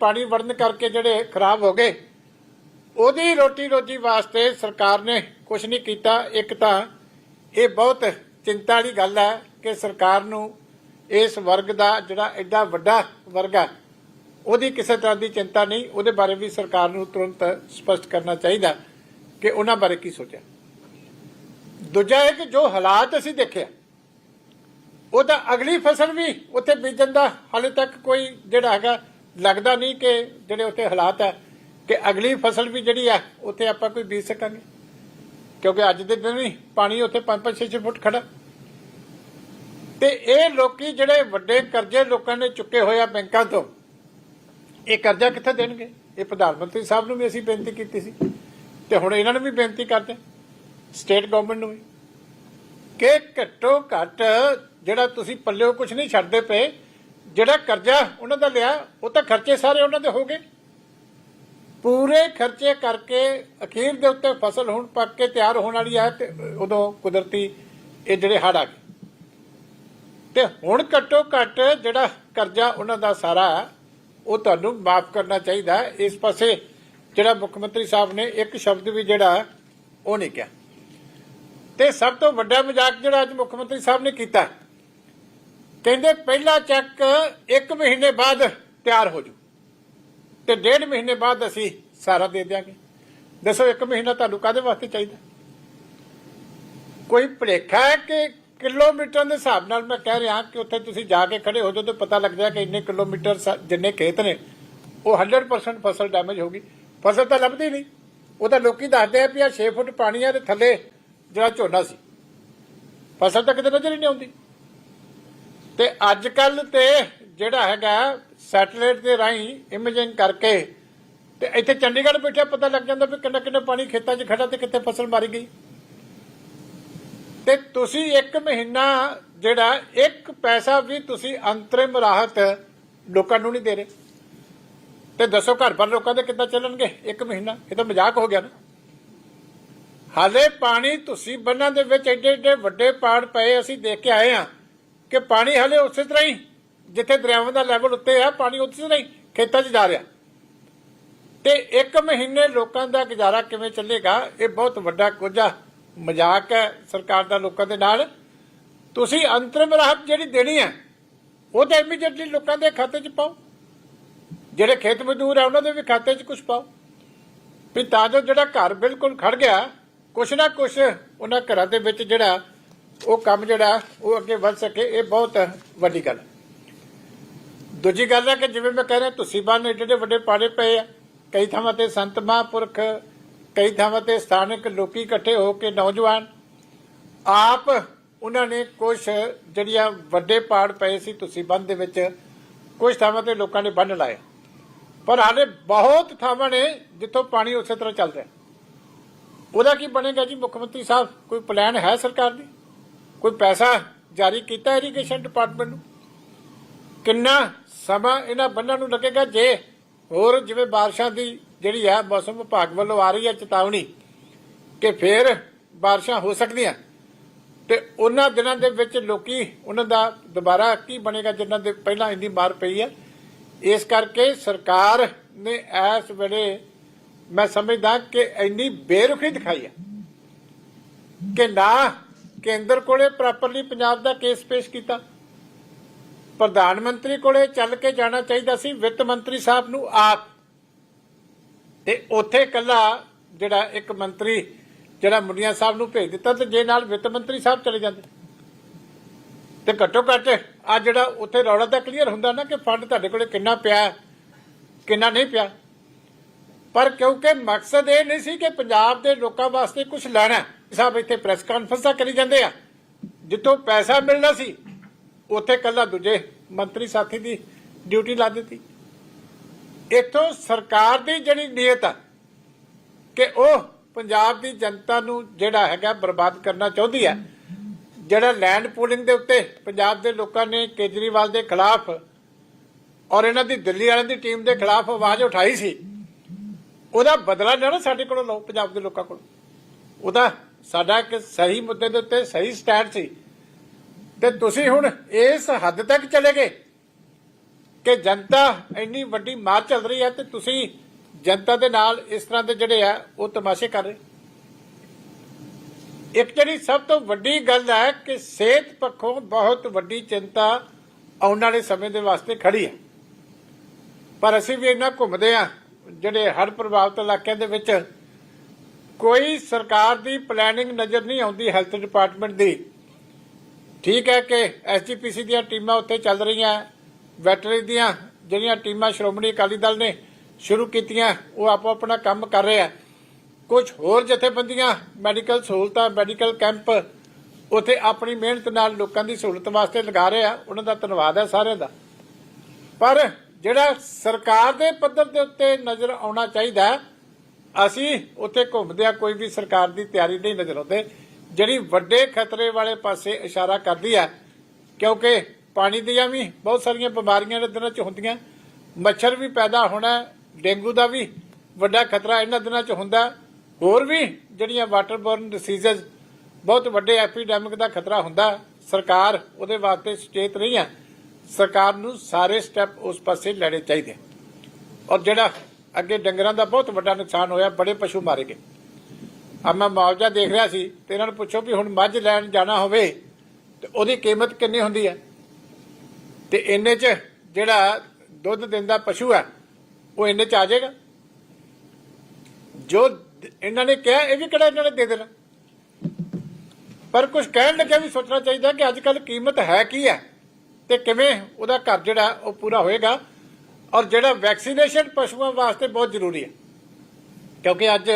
ਪਾਣੀ ਵੜਨ ਕਰਕੇ ਜਿਹੜੇ ਖਰਾਬ ਹੋ ਗਏ, ਉਹਦੀ ਰੋਟੀ ਰੋਜੀ ਵਾਸਤੇ ਸਰਕਾਰ ਨੇ ਕੁਝ ਨਹੀਂ ਕੀਤਾ। ਇੱਕ ਤਾਂ ਇਹ ਬਹੁਤ ਚਿੰਤਾ ਵਾਲੀ ਗੱਲ ਹੈ ਕਿ ਸਰਕਾਰ ਨੂੰ ਇਸ ਵਰਗ ਦਾ ਜਿਹੜਾ ਐਡਾ ਵੱਡਾ ਵਰਗ ਹੈ, ਉਹਦੀ ਕਿਸੇ ਤਰ੍ਹਾਂ ਦੀ ਚਿੰਤਾ ਨਹੀਂ। ਉਹਦੇ ਬਾਰੇ ਵੀ ਸਰਕਾਰ ਨੂੰ ਤੁਰੰਤ ਸਪਸ਼ਟ ਕਰਨਾ ਚਾਹੀਦਾ ਕਿ ਉਹਨਾਂ ਬਾਰੇ ਕੀ ਸੋਚਿਆ। ਦੂਜਾ ਹੈ ਕਿ ਜੋ ਹਾਲਾਤ ਅਸੀਂ ਦੇਖਿਆ, ਉਹਦਾ ਅਗਲੀ ਫਸਲ ਵੀ ਉੱਥੇ ਬੀਜਣ ਦਾ ਹਾਲੇ ਤੱਕ ਕੋਈ ਜਿਹੜਾ ਹੈਗਾ ਲੱਗਦਾ ਨਹੀਂ ਕਿ ਜਿਹੜੇ ਉੱਥੇ ਹਾਲਾਤ ਹੈ, ਕਿ ਅਗਲੀ ਫਸਲ ਵੀ ਜਿਹੜੀ ਆ ਉੱਥੇ ਆਪਾਂ ਕੋਈ ਬੀਜ ਸਕਾਂਗੇ। ਕਿਉਂਕਿ ਅੱਜ ਦੇ ਦਿਨ ਵੀ ਪਾਣੀ ਉੱਥੇ 5-5 6 ਫੁੱਟ ਖੜਾ। ਤੇ ਇਹ ਲੋਕੀ ਜਿਹੜੇ ਵੱਡੇ ਕਰਜ਼ੇ ਲੋਕਾਂ ਨੇ ਚੁੱਕੇ ਹੋਏ ਆ ਬੈਂਕਾਂ ਤੋਂ, ਇਹ ਕਰਜ਼ਾ ਕਿੱਥੇ ਦੇਣਗੇ? ਇਹ ਪ੍ਰਧਾਨ ਮੰਤਰੀ ਸਾਹਿਬ ਨੂੰ ਵੀ ਅਸੀਂ ਬੇਨਤੀ ਕੀਤੀ ਸੀ। ਤੇ ਹੁਣ ਇਹਨਾਂ ਨੂੰ ਵੀ ਬੇਨਤੀ ਕਰਦੇ ਸਟੇਟ ਗਵਰਨਮੈਂਟ ਨੂੰ ਵੀ, ਕਿ ਘੱਟੋ ਘੱਟ ਜਿਹੜਾ ਤੁਸੀਂ ਪੱਲਿਓ ਕੁਝ ਨਹੀਂ ਛੱਡਦੇ ਪਏ ਜਿਹੜਾ ਕਰਜ਼ਾ ਉਹਨਾਂ ਦਾ ਲਿਆ, ਉਹ ਤਾਂ ਖਰਚੇ ਸਾਰੇ ਉਹਨਾਂ ਦੇ ਹੋ ਗਏ। ਪੂਰੇ ਖਰਚੇ ਕਰਕੇ ਅਖੀਰ ਦੇ ਉੱਤੇ ਫਸਲ ਹੁਣ ਪੱਕ ਕੇ ਤਿਆਰ ਹੋਣ ਵਾਲੀ ਹੈ ਤੇ ਉਦੋਂ ਕੁਦਰਤੀ ਇਹ ਜਿਹੜੇ ਹੜ ਆ ਗਏ। ਤੇ ਹੁਣ ਘੱਟੋ ਘੱਟ ਜਿਹੜਾ ਕਰਜ਼ਾ ਉਹਨਾਂ ਦਾ ਸਾਰਾ, ਉਹ ਤੁਹਾਨੂੰ ਮਾਫ ਕਰਨਾ ਚਾਹੀਦਾ। ਇਸ ਪਾਸੇ ਜਿਹੜਾ ਮੁੱਖ ਮੰਤਰੀ ਸਾਹਿਬ ਨੇ ਇੱਕ ਸ਼ਬਦ ਵੀ ਜਿਹੜਾ, ਉਹ ਨਹੀਂ ਕਿਹਾ। ਤੇ ਸਭ ਤੋਂ ਵੱਡਾ ਮਜ਼ਾਕ ਜਿਹੜਾ ਅੱਜ ਮੁੱਖ ਮੰਤਰੀ ਸਾਹਿਬ ਨੇ ਕੀਤਾ ਕਹਿੰਦੇ ਪਹਿਲਾ ਚੈੱਕ 1 ਮਹੀਨੇ ਬਾਅਦ ਤਿਆਰ ਹੋ ਜੂ। ਤੇ ਡੇਢ ਮਹੀਨੇ ਬਾਅਦ ਅਸੀਂ ਸਾਰਾ ਦੇ ਦਿਆਂਗੇ। ਦੱਸੋ 1 ਮਹੀਨਾ ਤੁਹਾਨੂੰ ਕਾਦੇ ਵਾਸਤੇ ਚਾਹੀਦਾ? ਕੋਈ ਭੁਲੇਖਾ ਹੈ ਕਿ ਕਿਲੋਮੀਟਰ ਦੇ ਹਿਸਾਬ ਨਾਲ ਮੈਂ ਕਹਿ ਰਿਹਾ ਕਿ ਉੱਥੇ ਤੁਸੀਂ ਜਾ ਕੇ ਖੜੇ ਹੋ ਜਾਓ ਤੇ ਪਤਾ ਲੱਗ ਜਾਏ ਕਿ ਇੰਨੇ ਕਿਲੋਮੀਟਰ ਜਿੰਨੇ ਖੇਤ ਨੇ, ਉਹ 100% ਫਸਲ ਡੈਮੇਜ ਹੋ ਗਈ। ਫਸਲ ਤਾਂ ਲੱਭਦੀ ਨਹੀਂ। ਉਹ ਤਾਂ ਲੋਕੀ ਦੱਸਦੇ ਆ ਵੀ ਆ 6 ਫੁੱਟ ਪਾਣੀ ਆ ਤੇ ਥੱਲੇ ਜਿਹੜਾ ਝੋਨਾ ਸੀ। ਫਸਲ ਤਾਂ ਕਿਤੇ ਨਜ਼ਰ ਹੀ ਨਹੀਂ ਆਉਂਦੀ। ਤੇ ਅੱਜ ਕੱਲ ਤੇ ਜਿਹੜਾ ਹੈਗਾ ਸੈਟੇਲਾਈਟ ਦੇ ਰਾਹੀਂ ਇਮੇਜਿੰਗ ਕਰਕੇ ਤੇ ਇੱਥੇ ਚੰਡੀਗੜ੍ਹ ਬੈਠੇ ਪਤਾ ਲੱਗ ਜਾਂਦਾ ਵੀ ਕਿੰਨਾ ਕਿੰਨਾ ਪਾਣੀ ਖੇਤਾਂ 'ਚ ਖੜਾ ਤੇ ਕਿੱਥੇ ਫਸਲ ਮਾਰੀ ਗਈ। ਤੇ ਤੁਸੀਂ ਇੱਕ ਮਹੀਨਾ ਜਿਹੜਾ ਇੱਕ ਪੈਸਾ ਵੀ ਤੁਸੀਂ ਅੰਤਰਿਮ ਰਾਹਤ ਲੋਕਾਂ ਨੂੰ ਨਹੀਂ ਦੇ ਰਹੇ। ਤੇ ਦੱਸੋ ਘਰ ਪਰ ਲੋਕਾਂ ਦੇ ਕਿੱਦਾਂ ਚੱਲਣਗੇ ਇੱਕ ਮਹੀਨਾ? ਇਹ ਤਾਂ ਮਜ਼ਾਕ ਹੋ ਗਿਆ ਨਾ। ਹਾਲੇ ਪਾਣੀ ਤੁਸੀਂ ਬੰਨਾਂ ਦੇ ਵਿੱਚ ਏਡੇ ਏਡੇ ਵੱਡੇ ਪਾੜ ਪਏ ਅਸੀਂ ਦੇਖ ਕੇ ਆਏ ਆ ਕਿ ਪਾਣੀ ਹਲੇ ਉਸੇ ਤਰ੍ਹਾਂ ਹੀ, ਜਿੱਥੇ ਦਰਿਆਵਾਂ ਦਾ ਲੈਵਲ ਉੱਤੇ ਆ, ਪਾਣੀ ਉਸੇ ਤਰ੍ਹਾਂ ਹੀ ਖੇਤਾਂ 'ਚ ਜਾ ਰਿਹਾ। ਤੇ ਇੱਕ ਮਹੀਨੇ ਲੋਕਾਂ ਦਾ ਗੁਜ਼ਾਰਾ ਕਿਵੇਂ ਚੱਲੇਗਾ, ਇਹ ਬਹੁਤ ਵੱਡਾ ਕੋਝਾ, ਮਜ਼ਾਕ ਹੈ ਸਰਕਾਰ ਦਾ ਲੋਕਾਂ ਦੇ ਨਾਲ। ਤੁਸੀਂ ਅੰਤਰਿਮ ਰਾਹਤ ਜਿਹੜੀ ਦੇਣੀ ਹੈ ਉਹ ਤਾਂ ਇਮੀਡੀਏਟਲੀ ਲੋਕਾਂ ਦੇ ਖਾਤੇ 'ਚ ਪਾਓ। ਜਿਹੜੇ ਖੇਤ ਮਜ਼ਦੂਰ ਆ, ਉਹਨਾਂ ਦੇ ਵੀ ਖਾਤੇ 'ਚ ਕੁਝ ਪਾਓ। ਵੀ ਤਾਂ ਜੋ ਜਿਹੜਾ ਘਰ ਬਿਲਕੁਲ ਖੜ ਗਿਆ, ਕੁਛ ਨਾ ਕੁਛ ਉਹਨਾਂ ਘਰਾਂ ਦੇ ਵਿੱਚ ਜਿਹੜਾ ਉਹ ਕੰਮ ਜਿਹੜਾ ਉਹ ਅੱਗੇ ਵੱਧ ਸਕੇ, ਇਹ ਬਹੁਤ ਵੱਡੀ ਗੱਲ। ਦੂਜੀ ਗੱਲ ਹੈ ਕਿ ਜਿਵੇਂ ਮੈਂ ਕਹਿ ਰਿਹਾ, ਤੁਸੀਂ ਬੰਨ ਏਡੇ ਵੱਡੇ ਪਾੜੇ ਪਏ ਆ। ਕਈ ਥਾਵਾਂ ਤੇ ਸੰਤ ਮਹਾਂਪੁਰਖ, ਕਈ ਥਾਵਾਂ ਤੇ ਸਥਾਨਕ ਲੋਕੀ ਇਕੱਠੇ ਹੋ ਕੇ ਨੌਜਵਾਨ, ਆਪ ਉਹਨਾਂ ਨੇ ਕੁਝ ਜਿਹੜੀਆਂ ਵੱਡੇ ਪਾੜ ਪਏ ਸੀ, ਤੁਸੀਂ ਬੰਦ ਦੇ ਵਿੱਚ ਕੁਝ ਥਾਵਾਂ ਤੇ ਲੋਕਾਂ ਨੇ ਬੰਨ ਲਾਏ। ਪਰ ਹਾਲੇ ਬਹੁਤ ਥਾਵਾਂ ਨੇ ਜਿੱਥੋਂ ਪਾਣੀ ਉਸੇ ਤਰ੍ਹਾਂ ਚੱਲ ਰਿਹਾ। ਉਹਦਾ ਕੀ ਬਣੇਗਾ ਜੀ? ਮੁੱਖ ਮੰਤਰੀ ਸਾਹਿਬ, ਕੋਈ ਪਲਾਨ ਹੈ ਸਰਕਾਰ ਦੀ? ਕੋਈ ਪੈਸਾ ਜਾਰੀ ਕੀਤਾ ਇਰੀਗੇਸ਼ਨ ਡਿਪਾਰਟਮੈਂਟ ਨੂੰ? ਕਿੰਨਾ ਸਮਾਂ ਇਹਨਾਂ ਬੰਨਾਂ ਨੂੰ ਲੱਗੇਗਾ ਜੇ ਹੋਰ ਜਿਵੇਂ ਬਾਰਿਸ਼ਾਂ ਦੀ ਜਿਹੜੀ ਹੈ ਮੌਸਮ ਵਿਭਾਗ ਵੱਲੋਂ ਆ ਰਹੀ ਹੈ ਚੇਤਾਵਨੀ ਕਿ ਫੇਰ ਬਾਰਿਸ਼ਾਂ ਹੋ ਸਕਦੀਆਂ? ਤੇ ਉਹਨਾਂ ਦਿਨਾਂ ਦੇ ਵਿੱਚ ਲੋਕੀ ਉਹਨਾਂ ਦਾ ਦੁਬਾਰਾ ਕੀ ਬਣੇਗਾ ਜਿਨ੍ਹਾਂ ਦੇ ਪਹਿਲਾਂ ਇੰਨੀ ਮਾਰ ਪਈ ਹੈ ਇਸ ਕਰਕੇ ਸਰਕਾਰ ਨੇ ਇਸ ਵੇਲੇ ਮੈਂ ਸਮਝਦਾ ਕਿ ਇੰਨੀ ਬੇਰੁਖੀ ਦਿਖਾਈ ਹੈ ਕਿ ਨਾ ਕੇਂਦਰ ਕੋਲੇ ਪ੍ਰੋਪਰਲੀ ਪੰਜਾਬ ਦਾ ਕੇਸ ਪੇਸ਼ ਕੀਤਾ। ਪ੍ਰਧਾਨ ਮੰਤਰੀ ਕੋਲੇ ਚੱਲ ਕੇ ਜਾਣਾ ਚਾਹੀਦਾ ਸੀ, ਵਿੱਤ ਮੰਤਰੀ ਸਾਹਿਬ ਨੂੰ ਆਪ। ਤੇ ਉੱਥੇ ਕੱਲਾ ਜਿਹੜਾ ਇੱਕ ਮੰਤਰੀ, ਜਿਹੜਾ ਮੁੰਡੀਆਂ ਸਾਹਿਬ ਨੂੰ ਭੇਜ ਦਿੱਤਾ ਤੇ ਜੇ ਨਾਲ ਵਿੱਤ ਮੰਤਰੀ ਸਾਹਿਬ ਚਲੇ ਜਾਂਦੇ। ਤੇ ਘੱਟੋ ਘੱਟ ਆ ਜਿਹੜਾ ਉੱਥੇ ਰੌਲਾ ਤਾਂ ਕਲੀਅਰ ਹੁੰਦਾ ਨਾ ਕਿ ਫੰਡ ਤੁਹਾਡੇ ਕੋਲੇ ਕਿੰਨਾ ਪਿਆ, ਕਿੰਨਾ ਨਹੀਂ ਪਿਆ। ਪਰ ਕਿਉਂਕਿ ਮਕਸਦ ਇਹ ਨਹੀਂ ਸੀ ਕਿ ਪੰਜਾਬ ਦੇ ਲੋਕਾਂ ਵਾਸਤੇ ਕੁਝ ਲੈਣਾ। ਸਾਹਿਬ ਇੱਥੇ ਪ੍ਰੈਸ ਕਾਨਫਰੰਸਾਂ ਕਰੀ ਜਾਂਦੇ ਆ। ਜਿੱਥੋਂ ਪੈਸਾ ਮਿਲਣਾ ਸੀ, ਉੱਥੇ ਕੱਲਾ ਦੂਜੇ ਮੰਤਰੀ ਸਾਥੀ ਦੀ ਡਿਊਟੀ ਲਾ ਦਿੱਤੀ। ਇੱਥੋਂ ਸਰਕਾਰ ਦੀ ਜਿਹੜੀ ਨੀਅਤ ਆ, ਕਿ ਉਹ ਪੰਜਾਬ ਦੀ ਜਨਤਾ ਨੂੰ ਜਿਹੜਾ ਹੈਗਾ ਬਰਬਾਦ ਕਰਨਾ ਚਾਹੁੰਦੀ ਹੈ ਜਿਹੜਾ ਲੈਂਡ ਪੂਲਿੰਗ ਦੇ ਉੱਤੇ ਪੰਜਾਬ ਦੇ ਲੋਕਾਂ ਨੇ ਕੇਜਰੀਵਾਲ ਦੇ ਖਿਲਾਫ ਔਰ ਇਹਨਾਂ ਦੀ ਦਿੱਲੀ ਵਾਲਿਆਂ ਦੀ ਟੀਮ ਦੇ ਖਿਲਾਫ ਆਵਾਜ਼ ਉਠਾਈ ਸੀ, ਉਹਦਾ ਬਦਲਾ ਨਾ ਸਾਡੇ ਕੋਲੋਂ ਲਓ, ਪੰਜਾਬ ਦੇ ਲੋਕਾਂ ਕੋਲੋਂ। ਉਹਦਾ ਸਾਡਾ ਇੱਕ ਸਹੀ ਮੁੱਦੇ ਦੇ ਉੱਤੇ ਸਹੀ ਸਟੈਂਡ ਸੀ। ਤੇ ਤੁਸੀਂ ਹੁਣ ਇਸ ਹੱਦ ਤੱਕ ਚਲੇ ਗਏ ਕਿ ਜਨਤਾ ਇੰਨੀ ਵੱਡੀ ਮਾਰ ਚੱਲ ਰਹੀ ਹੈ ਤੇ ਤੁਸੀਂ ਜਨਤਾ ਦੇ ਨਾਲ ਇਸ ਤਰ੍ਹਾਂ ਦੇ ਜਿਹੜੇ ਆ, ਉਹ ਤਮਾਸ਼ੇ ਕਰ ਰਹੇ ਇੱਕ ਜਿਹੜੀ ਸਭ ਤੋਂ ਵੱਡੀ ਗੱਲ ਹੈ ਕਿ ਸਿਹਤ ਪੱਖੋਂ ਬਹੁਤ ਵੱਡੀ ਚਿੰਤਾ ਆਉਣ ਵਾਲੇ ਸਮੇਂ ਦੇ ਵਾਸਤੇ ਖੜੀ ਹੈ। ਪਰ ਅਸੀਂ ਵੀ ਇਹਨਾਂ ਘੁੰਮਦੇ ਆ ਜਿਹੜੇ ਹੜ ਪ੍ਰਭਾਵਿਤ ਇਲਾਕਿਆਂ ਦੇ ਵਿੱਚ ਕੋਈ ਸਰਕਾਰ ਦੀ ਪਲੈਨਿੰਗ ਨਜ਼ਰ ਨਹੀਂ ਆਉਂਦੀ ਹੈਲਥ ਡਿਪਾਰਟਮੈਂਟ ਦੀ। ਠੀਕ ਹੈ ਕਿ ਐਸਜੀਪੀਸੀ ਦੀਆਂ ਟੀਮਾਂ ਉੱਥੇ ਚੱਲ ਰਹੀਆਂ ਵੈਟਰਨਰੀ ਦੀਆਂ ਜਿਹੜੀਆਂ ਟੀਮਾਂ ਸ਼੍ਰੋਮਣੀ ਅਕਾਲੀ ਦਲ ਨੇ ਸ਼ੁਰੂ ਕੀਤੀਆਂ ਉਹ ਆਪੋ ਆਪਣਾ ਕੰਮ ਕਰ ਰਹੇ ਆ। ਕੁਝ ਹੋਰ ਜਥੇਬੰਦੀਆਂ ਮੈਡੀਕਲ ਸਹੂਲਤਾਂ ਮੈਡੀਕਲ ਕੈਂਪ ਉੱਥੇ ਆਪਣੀ ਮਿਹਨਤ ਨਾਲ ਲੋਕਾਂ ਦੀ ਸਹੂਲਤ ਵਾਸਤੇ ਲਗਾ ਰਿਹਾ ਆ। ਉਹਨਾਂ ਦਾ ਧੰਨਵਾਦ ਹੈ ਸਾਰਿਆਂ ਦਾ। ਪਰ ਜਿਹੜਾ ਸਰਕਾਰ ਦੇ ਪੱਧਰ ਦੇ ਉੱਤੇ ਨਜ਼ਰ ਆਉਣਾ ਚਾਹੀਦਾ ਹੈ, ਅਸੀਂ ਉੱਥੇ ਘੁੰਮਦਿਆਂ ਕੋਈ ਵੀ ਸਰਕਾਰ ਦੀ ਤਿਆਰੀ ਨਹੀਂ ਨਜ਼ਰ ਆਉਂਦੇ। ਜਿਹੜੀ ਵੱਡੇ ਖਤਰੇ ਵਾਲੇ ਪਾਸੇ ਇਸ਼ਾਰਾ ਕਰਦੀ ਹੈ, ਕਿਉਂਕਿ ਪਾਣੀ ਦੀਆਂ ਵੀ ਬਹੁਤ ਸਾਰੀਆਂ ਬਿਮਾਰੀਆਂ ਦੇ ਦਿਨਾਂ 'ਚ ਹੁੰਦੀਆਂ। ਮੱਛਰ ਵੀ ਪੈਦਾ ਹੋਣਾ, ਡੇਂਗੂ ਦਾ ਵੀ ਵੱਡਾ ਖਤਰਾ ਇਹਨਾਂ ਦਿਨਾਂ 'ਚ ਹੁੰਦਾ। ਹੋਰ ਵੀ ਜਿਹੜੀਆਂ ਵਾਟਰਬੋਰਨ ਡਿਸੀਜ਼ਸ ਬਹੁਤ ਵੱਡੇ ਐਪੀਡੈਮਿਕ ਦਾ ਖਤਰਾ ਹੁੰਦਾ। ਸਰਕਾਰ ਉਹਦੇ ਵਾਸਤੇ ਸੁਚੇਤ ਨਹੀਂ ਹੈ। ਸਰਕਾਰ ਨੂੰ ਸਾਰੇ ਸਟੈਪ ਉਸ ਪਾਸੇ ਲੈਣੇ ਚਾਹੀਦੇ। ਔਰ ਜਿਹੜਾ ਅੱਗੇ ਡੰਗਰਾਂ ਦਾ ਬਹੁਤ ਵੱਡਾ ਨੁਕਸਾਨ ਹੋਇਆ, ਬੜੇ ਪਸ਼ੂ ਮਾਰੇ ਗਏ। ਆ ਮੈਂ ਮੁਆਵਜ਼ਾ ਦੇਖ ਰਿਹਾ ਸੀ ਤੇ ਇਹਨਾਂ ਨੂੰ ਪੁੱਛੋ ਵੀ ਹੁਣ ਮੱਝ ਲੈਣ ਜਾਣਾ ਹੋਵੇ ਤੇ ਉਹਦੀ ਕੀਮਤ ਕਿੰਨੀ ਹੁੰਦੀ ਹੈ? ਤੇ ਇੰਨੇ ਚ ਜਿਹੜਾ ਦੁੱਧ ਦਿੰਦਾ ਪਸ਼ੂ ਹੈ, ਉਹ ਇੰਨੇ ਚ ਆ ਜਾਏਗਾ? ਜੋ ਇਹਨਾਂ ਨੇ ਕਿਹਾ, ਇਹ ਵੀ ਕਿਹੜਾ ਇਹਨਾਂ ਨੇ ਦੇ ਦੇਣਾ? ਪਰ ਕੁਝ ਕਹਿਣ ਲੱਗਿਆ ਵੀ ਸੋਚਣਾ ਚਾਹੀਦਾ ਕਿ ਅੱਜ ਕੱਲ ਕੀਮਤ ਹੈ ਕੀ ਹੈ ਤੇ ਕਿਵੇਂ ਉਹਦਾ ਘਰ ਜਿਹੜਾ ਉਹ ਪੂਰਾ ਹੋਏਗਾ? ਔਰ ਜਿਹੜਾ ਵੈਕਸੀਨੇਸ਼ਨ ਪਸ਼ੂਆਂ ਵਾਸਤੇ ਬਹੁਤ ਜ਼ਰੂਰੀ ਹੈ। ਕਿਉਂਕਿ ਅੱਜ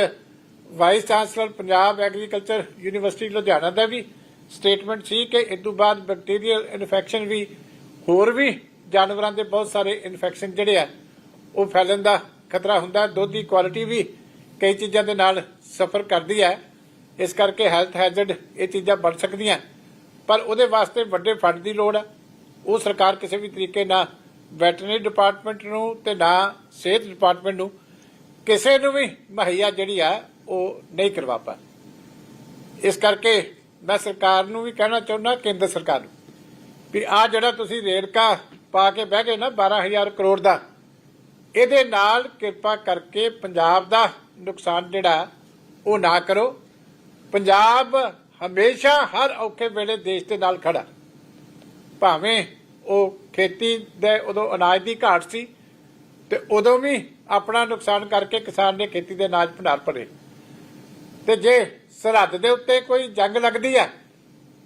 vice chancellor Punjab agriculture university Ludhiana ਦਾ ਵੀ ਸਟੇਟਮੈਂਟ ਸੀ ਕਿ ਇਸ ਤੋਂ ਬਾਅਦ ਬੈਕਟੀਰੀਅਲ ਇਨਫੈਕਸ਼ਨ ਵੀ, ਹੋਰ ਵੀ ਜਾਨਵਰਾਂ ਦੇ ਬਹੁਤ ਸਾਰੇ ਇਨਫੈਕਸ਼ਨ ਜਿਹੜੇ ਆ, ਉਹ ਫੈਲਣ ਦਾ ਖਤਰਾ ਹੁੰਦਾ ਦੁੱਧ ਦੀ ਕੁਆਲਿਟੀ ਵੀ ਕਈ ਚੀਜ਼ਾਂ ਦੇ ਨਾਲ ਸਫਰ ਕਰਦੀ ਹੈ। ਇਸ ਕਰਕੇ ਹੈਲਥ ਹੈਜ਼ਰਡ ਇਹ ਚੀਜ਼ਾਂ ਬਣ ਸਕਦੀਆਂ। ਪਰ ਉਹਦੇ ਵਾਸਤੇ ਵੱਡੇ ਫੰਡ ਦੀ ਲੋੜ ਹੈ। ਉਹ ਸਰਕਾਰ ਕਿਸੇ ਵੀ ਤਰੀਕੇ ਨਾਲ ਵੈਟਰਨਰੀ ਡਿਪਾਰਟਮੈਂਟ ਨੂੰ ਤੇ ਨਾ ਸਿਹਤ ਡਿਪਾਰਟਮੈਂਟ ਨੂੰ, ਕਿਸੇ ਨੂੰ ਵੀ ਮੁਹੱਈਆ ਜਿਹੜੀ ਆ, ਉਹ ਨਹੀਂ ਕਰਵਾ ਪਾ। ਇਸ ਕਰਕੇ ਮੈਂ ਸਰਕਾਰ ਨੂੰ ਵੀ ਕਹਿਣਾ ਚਾਹੁੰਦਾ, ਕੇਂਦਰ ਸਰਕਾਰ ਨੂੰ, ਵੀ ਆ ਜਿਹੜਾ ਤੁਸੀਂ ਰੇੜਕਾ ਪਾ ਕੇ ਬਹਿ ਗਏ ਨਾ 12000 ਕਰੋੜ ਦਾ, ਇਹਦੇ ਨਾਲ ਕਿਰਪਾ ਕਰਕੇ ਪੰਜਾਬ ਦਾ ਨੁਕਸਾਨ ਜਿਹੜਾ, ਉਹ ਨਾ ਕਰੋ। ਪੰਜਾਬ ਹਮੇਸ਼ਾ ਹਰ ਔਖੇ ਵੇਲੇ ਦੇਸ਼ ਦੇ ਨਾਲ ਖੜਾ। ਭਾਵੇਂ ਉਹ ਖੇਤੀ ਦੇ ਉਦੋਂ ਅਨਾਜ ਦੀ ਘਾਟ ਸੀ ਤੇ ਉਦੋਂ ਵੀ ਆਪਣਾ ਨੁਕਸਾਨ ਕਰਕੇ ਕਿਸਾਨ ਨੇ ਖੇਤੀ ਦੇ ਅਨਾਜ ਭੰਡਾਰ ਭਰੇ। ਤੇ ਜੇ ਸਰਹੱਦ ਦੇ ਉੱਤੇ ਕੋਈ ਜੰਗ ਲੱਗਦੀ ਆ,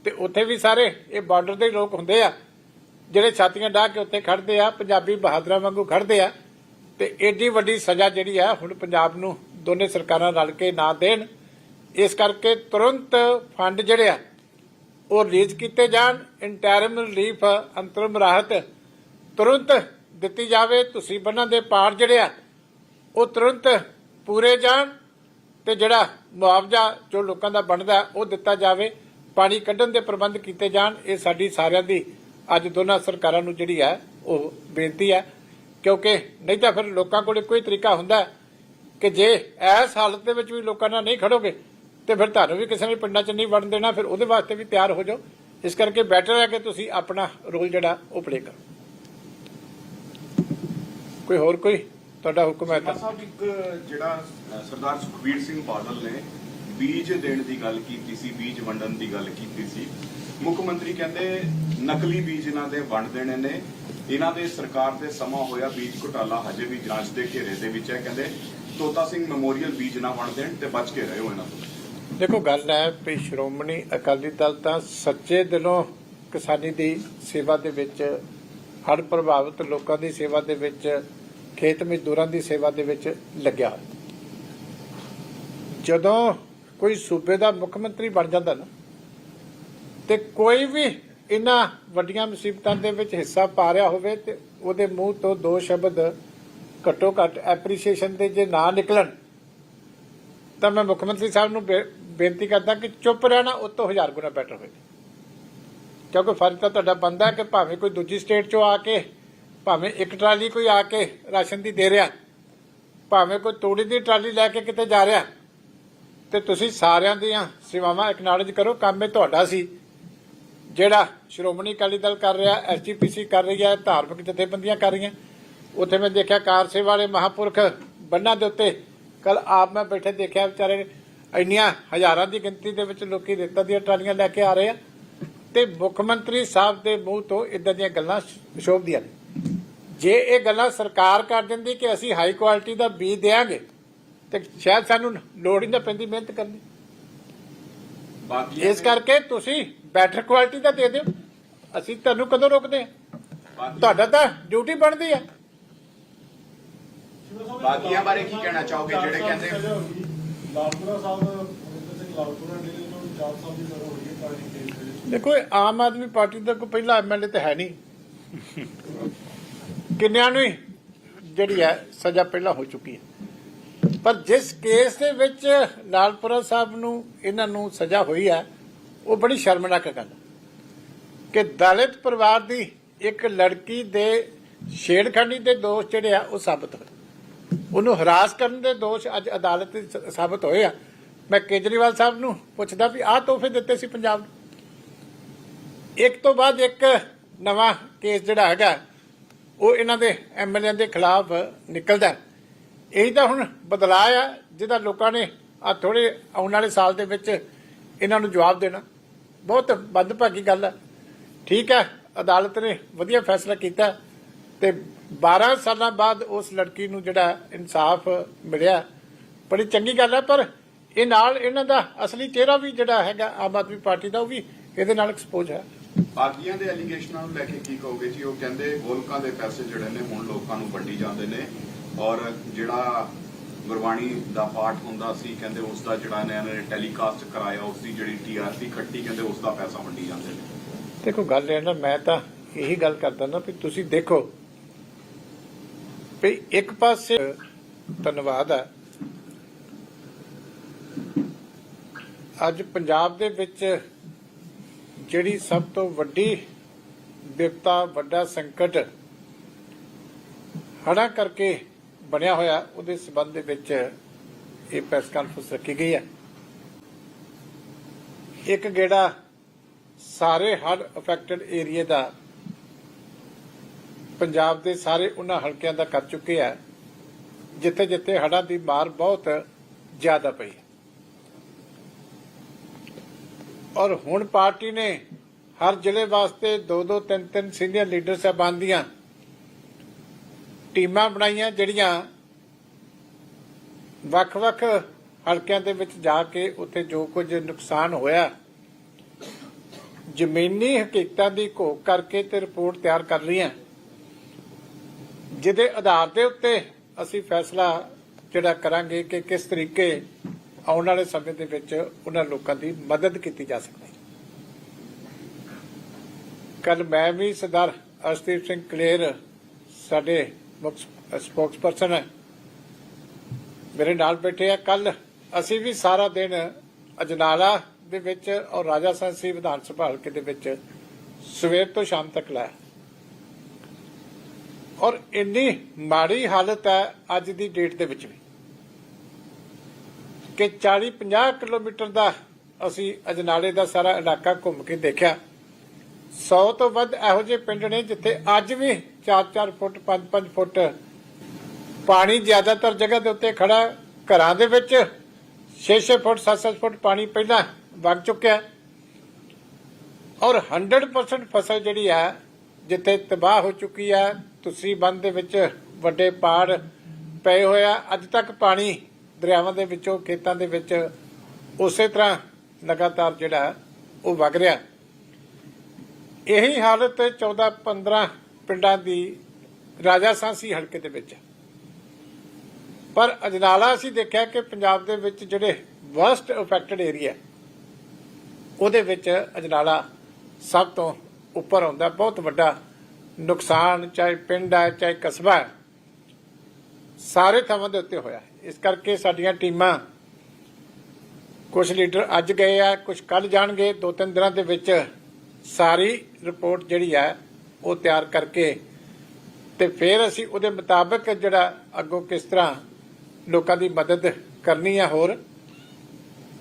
ਤੇ ਉੱਥੇ ਵੀ ਸਾਰੇ ਇਹ ਬਾਰਡਰ ਦੇ ਲੋਕ ਹੁੰਦੇ ਆ, ਜਿਹੜੇ ਛਾਤੀਆਂ ਡਾਹ ਕੇ ਉੱਥੇ ਖੜਦੇ ਆ, ਪੰਜਾਬੀ ਬਹਾਦਰਾਂ ਵਾਂਗੂ ਖੜਦੇ ਆ, ਤੇ ਏਡੀ ਵੱਡੀ ਸਜ਼ਾ ਜਿਹੜੀ ਆ ਹੁਣ ਪੰਜਾਬ ਨੂੰ ਦੋਨੇ ਸਰਕਾਰਾਂ ਰਲ ਕੇ ਨਾ ਦੇਣ, ਇਸ ਕਰਕੇ ਤੁਰੰਤ ਫੰਡ ਜਿਹੜੇ ਆ ਉਹ ਰਿਲੀਜ਼ ਕੀਤੇ ਜਾਣ ਇੰਟਰਮ ਰਿਲੀਫ ਅੰਤਰਮ ਰਾਹਤ ਤੁਰੰਤ ਦਿੱਤੀ ਜਾਵੇ, ਤੁਸੀਂ ਬੰਨਾਂ ਦੇ ਪਾਰ ਜਿਹੜੇ ਆ, ਉਹ ਤੁਰੰਤ ਪੂਰੇ ਜਾਣ ਤੇ ਜਿਹੜਾ ਮੁਆਵਜ਼ਾ ਜੋ ਲੋਕਾਂ ਦਾ ਬਣਦਾ, ਉਹ ਦਿੱਤਾ ਜਾਵੇ। ਪਾਣੀ ਕੱਢਣ ਦੇ ਪ੍ਰਬੰਧ ਕੀਤੇ ਜਾਣ, ਇਹ ਸਾਡੀ ਸਾਰਿਆਂ ਦੀ, ਅੱਜ ਦੋਨਾਂ ਸਰਕਾਰਾਂ ਨੂੰ ਜਿਹੜੀ ਹੈ ਉਹ ਬੇਨਤੀ ਹੈ ਕਿਉਂਕਿ ਨਹੀਂ ਤਾਂ ਫਿਰ ਲੋਕਾਂ ਕੋਲ ਕੋਈ ਤਰੀਕਾ ਹੁੰਦਾ ਕਿ ਜੇ ਇਸ ਹਾਲਤ ਦੇ ਵਿੱਚ ਵੀ ਲੋਕਾਂ ਨਾਲ ਨਹੀਂ ਖੜੋਗੇ ਤੇ ਫਿਰ ਤੁਹਾਨੂੰ ਵੀ ਕਿਸੇ ਨੇ ਪਿੰਡਾਂ 'ਚ ਨਹੀਂ ਵੜਨ ਦੇਣਾ, ਫਿਰ ਉਹਦੇ ਵਾਸਤੇ ਵੀ ਤਿਆਰ ਹੋ ਜਾਓ। ਇਸ ਕਰਕੇ ਬੈਟਰ ਹੈ ਕਿ ਤੁਸੀਂ ਆਪਣਾ ਰੋਲ ਜਿਹੜਾ, ਉਹ ਪਲੇ ਕਰੋ। ਕੋਈ ਹੋਰ ਕੋਈ? ਤੁਹਾਡਾ ਹੁਕਮ ਹੈ ਤਾਂ। ਸਾਹਿਬ, ਇੱਕ, ਜਿਹੜਾ ਸਰਦਾਰ ਸੁਖਬੀਰ ਸਿੰਘ ਬਾਦਲ ਨੇ ਬੀਜ ਦੇਣ ਦੀ ਗੱਲ ਕੀਤੀ ਸੀ, ਬੀਜ ਵੰਡਣ ਦੀ ਗੱਲ ਕੀਤੀ ਸੀ। ਮੁੱਖ ਮੰਤਰੀ ਕਹਿੰਦੇ, ਨਕਲੀ ਬੀਜ ਇਹਨਾਂ ਦੇ ਵੰਡ ਦੇਣੇ ਨੇ। ਇਹਨਾਂ ਦੇ ਸਰਕਾਰ ਤੇ ਸਮਾਂ ਹੋਇਆ, ਬੀਜ ਘੁਟਾਲਾ ਹਜੇ ਵੀ ਜਾਂਚ ਦੇ ਘੇਰੇ ਦੇ ਵਿੱਚ ਹੈ। ਕਹਿੰਦੇ, ਤੋਤਾ ਸਿੰਘ ਮੈਮੋਰੀਅਲ ਬੀਜ ਨਾ ਵੰਡ ਦੇਣ ਤੇ ਬਚ ਕੇ ਰਹੋ ਇਹਨਾਂ ਤੋਂ। ਦੇਖੋ, ਗੱਲ ਹੈ ਵੀ ਸ਼੍ਰੋਮਣੀ ਅਕਾਲੀ ਦਲ ਤਾਂ ਸੱਚੇ ਦਿਲੋਂ ਕਿਸਾਨੀ ਦੀ ਸੇਵਾ ਦੇ ਵਿੱਚ, ਹੜ੍ਹ ਪ੍ਰਭਾਵਿਤ ਲੋਕਾਂ ਦੀ ਸੇਵਾ ਦੇ ਵਿੱਚ, ਖੇਤ ਮਜ਼ਦੂਰਾਂ ਦੀ ਸੇਵਾ ਦੇ ਵਿੱਚ ਲੱਗਿਆ। ਜਦੋਂ ਕੋਈ ਸੂਬੇ ਦਾ ਮੁੱਖ ਮੰਤਰੀ ਬਣ ਜਾਂਦਾ ਨਾ, ਤੇ ਕੋਈ ਵੀ ਇਹਨਾਂ ਵੱਡੀਆਂ ਮੁਸੀਬਤਾਂ ਦੇ ਵਿੱਚ ਹਿੱਸਾ ਪਾ ਰਿਹਾ ਹੋਵੇ ਤੇ ਉਹਦੇ ਮੂੰਹ ਤੋਂ ਦੋ ਸ਼ਬਦ ਘੱਟੋ ਘੱਟ ਐਪਰੀਸ਼ੀਏਸ਼ਨ ਦੇ ਜੇ ਨਾ ਨਿਕਲਣ, ਤਾਂ ਮੈਂ ਮੁੱਖ ਮੰਤਰੀ ਸਾਹਿਬ ਨੂੰ ਬੇ- ਬੇਨਤੀ ਕਰਦਾ ਕਿ ਚੁੱਪ ਰਹਿਣਾ ਉਹ ਤੋਂ ਹਜ਼ਾਰ ਗੁਣਾ ਬੈਟਰ ਹੋਵੇਗਾ ਕਿਉਂਕਿ ਫਰਜ਼ ਤਾਂ ਤੁਹਾਡਾ ਬੰਦਾ ਕਿ ਭਾਵੇਂ ਕੋਈ ਦੂਜੀ ਸਟੇਟ ਚੋਂ ਆ ਕੇ, ਭਾਵੇਂ ਇੱਕ ਟਰਾਲੀ ਕੋਈ ਆ ਕੇ ਰਾਸ਼ਨ ਦੀ ਦੇ ਰਿਹਾ, ਭਾਵੇਂ ਕੋਈ ਤੋੜੀ ਦੀ ਟਰਾਲੀ ਲੈ ਕੇ ਕਿਤੇ ਜਾ ਰਿਹਾ, ਤੇ ਤੁਸੀਂ ਸਾਰਿਆਂ ਦੀਆਂ ਸੇਵਾਵਾਂ ਐਕਨੋਲਜ ਕਰੋ, ਕੰਮ ਇਹ ਤੁਹਾਡਾ ਸੀ। ਜਿਹੜਾ ਸ਼੍ਰੋਮਣੀ ਅਕਾਲੀ ਦਲ ਕਰ ਰਿਹਾ ਐਸਜੀਪੀਸੀ ਕਰ ਰਹੀ ਹੈ, ਧਾਰਮਿਕ ਜਥੇਬੰਦੀਆਂ ਕਰ ਰਹੀਆਂ, ਉੱਥੇ ਮੈਂ ਦੇਖਿਆ ਕਾਰ ਸੇਵਾ ਵਾਲੇ ਮਹਾਪੁਰਖ ਬੰਨਾਂ ਦੇ ਉੱਤੇ ਕੱਲ ਆਪ ਮੈਂ ਬੈਠੇ ਦੇਖਿਆ ਵਿਚਾਰੇ ਇੰਨੀਆਂ ਹਜ਼ਾਰਾਂ ਦੀ ਗਿਣਤੀ ਦੇ ਵਿੱਚ ਲੋਕੀ ਰੇਤਾਂ ਦੀਆਂ ਟਰਾਲੀਆਂ ਲੈ ਕੇ ਆ ਰਹੇ ਆ। ਤੇ ਮੁੱਖ ਮੰਤਰੀ ਸਾਹਿਬ ਦੇ ਮੂੰਹ ਤੋਂ ਇਦਾਂ ਦੀਆਂ ਗੱਲਾਂ ਸ਼ੋਭਦੀਆਂ ਨੇ। ਜੇ ਇਹ ਗੱਲਾਂ ਸਰਕਾਰ ਕਰ ਦਿੰਦੀ ਕਿ ਅਸੀਂ ਹਾਈ ਕੁਆਲਿਟੀ ਦਾ ਬੀਜ ਦੇਾਂਗੇ ਤੇ ਸ਼ਾਇਦ ਸਾਨੂੰ ਲੋੜ ਹੀ ਨਾ ਪੈਂਦੀ ਮਿਹਨਤ ਕਰਨ ਇਸ ਕਰਕੇ ਤੁਸੀਂ ਬੈਟਰ ਕੁਆਲਿਟੀ ਦਾ ਦੇ ਦਿਓ। ਅਸੀਂ ਤੁਹਾਨੂੰ ਕਦੋਂ ਰੋਕਦੇ ਹਾਂ? ਤੁਹਾਡਾ ਤਾਂ ਡਿਊਟੀ ਬਣਦੀ ਹੈ ਬਾਕੀਆਂ ਬਾਰੇ ਕੀ ਕਹਿਣਾ ਚਾਹੋਗੇ ਜਿਹੜੇ ਕਹਿੰਦੇ ਲਾਲਪੁਰਾ ਸਾਹਿਬ ਅਮਰਿੰਦਰ ਸਿੰਘ ਲਾਲਪੁਰਾ ਨੇ ਇਹਨਾਂ ਨੂੰ 4 ਸਾਲ ਦੀ ਸਜ਼ਾ ਹੋਈ ਹੈ ਕਾਲੀ ਕੇਸ ਦੇ ਵਿੱਚ। ਦੇਖੋ, ਇਹ ਆਮ ਆਦਮੀ ਪਾਰਟੀ ਦਾ ਕੋਈ ਪਹਿਲਾ ਐਮਐਲਏ ਤੇ ਹੈ ਨਹੀਂ। ਕਿੰਨਿਆਂ ਨੂੰ ਹੀ ਜਿਹੜੀ ਹੈ, ਸਜ਼ਾ ਪਹਿਲਾਂ ਹੋ ਚੁੱਕੀ ਹੈ। ਪਰ ਜਿਸ ਕੇਸ ਦੇ ਵਿੱਚ ਲਾਲਪੁਰਾ ਸਾਹਿਬ ਨੂੰ, ਇਹਨਾਂ ਨੂੰ ਸਜ਼ਾ ਹੋਈ ਹੈ, ਉਹ ਬੜੀ ਸ਼ਰਮਨਾਕ ਗੱਲ ਕਿ ਦਲਿਤ ਪਰਿਵਾਰ ਦੀ ਇੱਕ ਲੜਕੀ ਦੇ ਛੇੜਖਾਨੀ ਦੇ ਦੋਸ਼ ਜਿਹੜੇ ਆ, ਉਹ ਸਾਬਤ ਹੋਏ। ਉਹਨੂੰ ਹਰਾਸ ਕਰਨ ਦੇ ਦੋਸ਼ ਅੱਜ ਅਦਾਲਤ ਵਿੱਚ ਸਾਬਤ ਹੋਏ ਆ। ਮੈਂ ਕੇਜਰੀਵਾਲ ਸਾਹਿਬ ਨੂੰ ਪੁੱਛਦਾ ਵੀ ਆਹ ਤੋਹਫੇ ਦਿੱਤੇ ਸੀ ਪੰਜਾਬ ਨੂੰ। ਇੱਕ ਤੋਂ ਬਾਅਦ ਇੱਕ ਨਵਾਂ ਕੇਸ ਜਿਹੜਾ ਹੈਗਾ, ਉਹ ਇਹਨਾਂ ਦੇ ਐਮਐਲਏ ਦੇ ਖਿਲਾਫ ਨਿਕਲਦਾ। ਹੈ। ਇਹੀ ਤਾਂ ਹੁਣ ਬਦਲਾਅ ਆ, ਜਿਹਦਾ ਲੋਕਾਂ ਨੇ ਆ ਥੋੜੇ ਆਉਣ ਵਾਲੇ ਸਾਲ ਦੇ ਵਿੱਚ ਇਹਨਾਂ ਨੂੰ ਜਵਾਬ ਦੇਣਾ। ਬਹੁਤ ਬੰਦਭਾਗੀ ਗੱਲ ਹੈ ਠੀਕ ਹੈ ਅਦਾਲਤ ਨੇ ਵਧੀਆ ਫੈਸਲਾ ਕੀਤਾ ਤੇ 12 ਸਾਲਾਂ ਬਾਅਦ ਉਸ ਲੜਕੀ ਨੂੰ ਜਿਹੜਾ ਇਨਸਾਫ ਮਿਲਿਆ। ਬੜੀ ਚੰਗੀ ਗੱਲ ਹੈ ਪਰ ਇਹ ਨਾਲ ਇਹਨਾਂ ਦਾ ਅਸਲੀ ਚਿਹਰਾ ਵੀ ਜਿਹੜਾ ਹੈਗਾ ਆਮ ਆਦਮੀ ਪਾਰਟੀ ਦਾ ਉਹ ਵੀ ਇਹਦੇ ਨਾਲ ਐਕਸਪੋਜ਼ ਹੈ। ਬਾਕੀਆਂ ਦੇ ਐਲੀਗੇਸ਼ਨਾਂ ਨੂੰ ਲੈ ਕੇ ਕੀ ਕਹੋਗੇ ਜੀ? ਉਹ ਕਹਿੰਦੇ ਗੋਲਕਾਂ ਦੇ ਪੈਸੇ ਜਿਹੜੇ ਨੇ ਹੁਣ ਲੋਕਾਂ ਨੂੰ ਵੰਡੀ ਜਾਂਦੇ ਨੇ। ਔਰ ਜਿਹੜਾ ਗੁਰਬਾਣੀ ਦਾ ਪਾਠ ਹੁੰਦਾ ਸੀ ਕਹਿੰਦੇ ਉਸ ਦਾ ਜਿਹੜਾ ਇਹਨਾਂ ਨੇ ਟੈਲੀਕਾਸਟ ਕਰਾਇਆ ਉਸ ਦੀ ਜਿਹੜੀ ਟੀਆਰਪੀ ਖੱਟੀ ਕਹਿੰਦੇ ਉਸ ਦਾ ਪੈਸਾ ਵੰਡੀ ਜਾਂਦੇ ਨੇ। ਦੇਖੋ ਗੱਲ ਇਹ ਨਾ ਮੈਂ ਤਾਂ ਇਹੀ ਗੱਲ ਕਰਦਾ ਨਾ ਵੀ ਤੁਸੀਂ ਦੇਖੋ ਵੀ ਇੱਕ ਪਾਸੇ ਧੰਨਵਾਦ ਹੈ। ਅੱਜ ਪੰਜਾਬ ਦੇ ਵਿੱਚ ਜਿਹੜੀ ਸਭ ਤੋਂ ਵੱਡੀ ਵਿਪਤਾ, ਵੱਡਾ ਸੰਕਟ ਹੜਾ ਕਰਕੇ ਬਣਿਆ ਹੋਇਆ, ਉਹਦੇ ਸਬੰਧ ਦੇ ਵਿੱਚ ਇਹ ਪ੍ਰੈਸ ਕਾਨਫਰੰਸ ਰੱਖੀ ਗਈ ਹੈ। ਇੱਕ ਗੇੜਾ ਸਾਰੇ ਹੜ ਅਫੈਕਟਡ ਏਰੀਆ ਦਾ ਪੰਜਾਬ ਦੇ ਸਾਰੇ ਉਹਨਾਂ ਹਲਕਿਆਂ ਦਾ ਕਰ ਚੁੱਕੇ ਆ ਜਿੱਥੇ ਜਿੱਥੇ ਹੜ੍ਹਾਂ ਦੀ ਮਾਰ ਬਹੁਤ ਜ਼ਿਆਦਾ ਪਈ ਹੈ। ਔਰ ਹੁਣ ਪਾਰਟੀ ਨੇ ਹਰ ਜ਼ਿਲ੍ਹੇ ਵਾਸਤੇ ਦੋ ਦੋ ਤਿੰਨ ਤਿੰਨ ਸੀਨੀਅਰ ਲੀਡਰ ਸਾਹਿਬਾਨ ਦੀਆਂ ਟੀਮਾਂ ਬਣਾਈਆਂ, ਜਿਹੜੀਆਂ ਵੱਖ-ਵੱਖ ਹਲਕਿਆਂ ਦੇ ਵਿੱਚ ਜਾ ਕੇ ਉੱਥੇ ਜੋ ਕੁਝ ਨੁਕਸਾਨ ਹੋਇਆ, ਜ਼ਮੀਨੀ ਹਕੀਕਤਾਂ ਦੀ ਘੋਖ ਕਰਕੇ ਤੇ ਰਿਪੋਰਟ ਤਿਆਰ ਕਰ ਰਹੀਆਂ ਜਿਹਦੇ ਆਧਾਰ ਦੇ ਉੱਤੇ ਅਸੀਂ ਫੈਸਲਾ ਜਿਹੜਾ ਕਰਾਂਗੇ ਕਿ ਕਿਸ ਤਰੀਕੇ ਆਉਣ ਵਾਲੇ ਸਮੇਂ ਦੇ ਵਿੱਚ ਉਹਨਾਂ ਲੋਕਾਂ ਦੀ ਮਦਦ ਕੀਤੀ ਜਾ ਸਕਦੀ ਹੈ। ਕੱਲ ਮੈਂ ਵੀ ਸਰਦਾਰ ਅਰਸ਼ਦੀਪ ਸਿੰਘ ਕਲੇਰ ਸਾਡੇ ਮੁੱਖ ਸਪੋਕਸਪਰਸਨ ਹੈ। ਮੇਰੇ ਨਾਲ ਬੈਠੇ ਆ। ਕੱਲ ਅਸੀਂ ਵੀ ਸਾਰਾ ਦਿਨ ਅਜਨਾਲਾ ਦੇ ਵਿੱਚ ਔਰ ਰਾਜਾ ਸੰਸੀ ਵਿਧਾਨ ਸਭਾ ਹਲਕੇ ਦੇ ਵਿੱਚ ਸਵੇਰ ਤੋਂ ਸ਼ਾਮ ਤੱਕ ਲਾਇਆ। ਔਰ ਇੰਨੀ ਮਾੜੀ ਹਾਲਤ ਹੈ ਅੱਜ ਦੀ ਡੇਟ ਦੇ ਵਿੱਚ ਵੀ ਕਿ 40 50 ਕਿਲੋਮੀਟਰ ਦਾ ਅਸੀਂ ਅਜਨਾਲੇ ਦਾ ਸਾਰਾ ਇਲਾਕਾ ਘੁੰਮ ਕੇ ਦੇਖਿਆ 100 ਤੋਂ ਵੱਧ ਇਹੋ ਜਿਹੇ ਪਿੰਡ ਨੇ ਜਿੱਥੇ ਅੱਜ ਵੀ 4-4 ਫੁੱਟ 5-5 ਫੁੱਟ ਪਾਣੀ ਜ਼ਿਆਦਾਤਰ ਜਗ੍ਹਾ ਦੇ ਉੱਤੇ ਖੜਾ ਘਰਾਂ ਦੇ ਵਿੱਚ 6-6 ਫੁੱਟ 7-7 ਫੁੱਟ ਪਾਣੀ ਪਹਿਲਾਂ ਵਗ ਚੁੱਕਿਆ ਹੈ। ਔਰ 100% ਫਸਲ ਜਿਹੜੀ ਹੈ ਜਿੱਥੇ ਤਬਾਹ ਹੋ ਚੁੱਕੀ ਹੈ ਤੁਸੀਂ ਬੰਦ ਦੇ ਵਿੱਚ ਵੱਡੇ ਪਾੜ ਪਏ ਹੋਇਆ ਅੱਜ ਤੱਕ ਪਾਣੀ ਦਰਿਆਵਾਂ ਦੇ ਵਿੱਚੋਂ, ਖੇਤਾਂ ਦੇ ਵਿੱਚ ਉਸੇ ਤਰ੍ਹਾਂ ਲਗਾਤਾਰ ਜਿਹੜਾ ਉਹ ਵਗ ਰਿਹਾ। ਇਹੀ ਹਾਲਤ 14 15 ਪਿੰਡਾਂ ਦੀ ਰਾਜਾ ਸਾਂਸੀ ਹਲਕੇ ਦੇ ਵਿੱਚ। ਪਰ ਅਜਨਾਲਾ ਅਸੀਂ ਦੇਖਿਆ ਕਿ ਪੰਜਾਬ ਦੇ ਵਿੱਚ ਜਿਹੜੇ ਵਰਸਟ ਅਫੈਕਟਡ ਏਰੀਆ ਉਹਦੇ ਵਿੱਚ ਅਜਨਾਲਾ ਸਭ ਤੋਂ ਉੱਪਰ ਆਉਂਦਾ ਬਹੁਤ ਵੱਡਾ ਨੁਕਸਾਨ, ਚਾਹੇ ਪਿੰਡ ਹੈ, ਚਾਹੇ ਕਸਬਾ ਹੈ, ਸਾਰੇ ਥਾਵਾਂ ਦੇ ਉੱਤੇ ਹੋਇਆ ਇਸ ਕਰਕੇ ਸਾਡੀਆਂ ਟੀਮਾਂ ਕੁਝ ਲੀਡਰ ਅੱਜ ਗਏ ਆ ਕੁਝ ਕੱਲ ਜਾਣਗੇ ਦੋ ਤਿੰਨ ਦਿਨਾਂ ਦੇ ਵਿੱਚ ਸਾਰੀ ਰਿਪੋਰਟ ਜਿਹੜੀ ਹੈ, ਉਹ ਤਿਆਰ ਕਰਕੇ ਤੇ ਫਿਰ ਅਸੀਂ ਉਹਦੇ ਮੁਤਾਬਕ ਜਿਹੜਾ ਅੱਗੋਂ ਕਿਸ ਤਰ੍ਹਾਂ ਲੋਕਾਂ ਦੀ ਮਦਦ ਕਰਨੀ ਹੈ ਹੋਰ,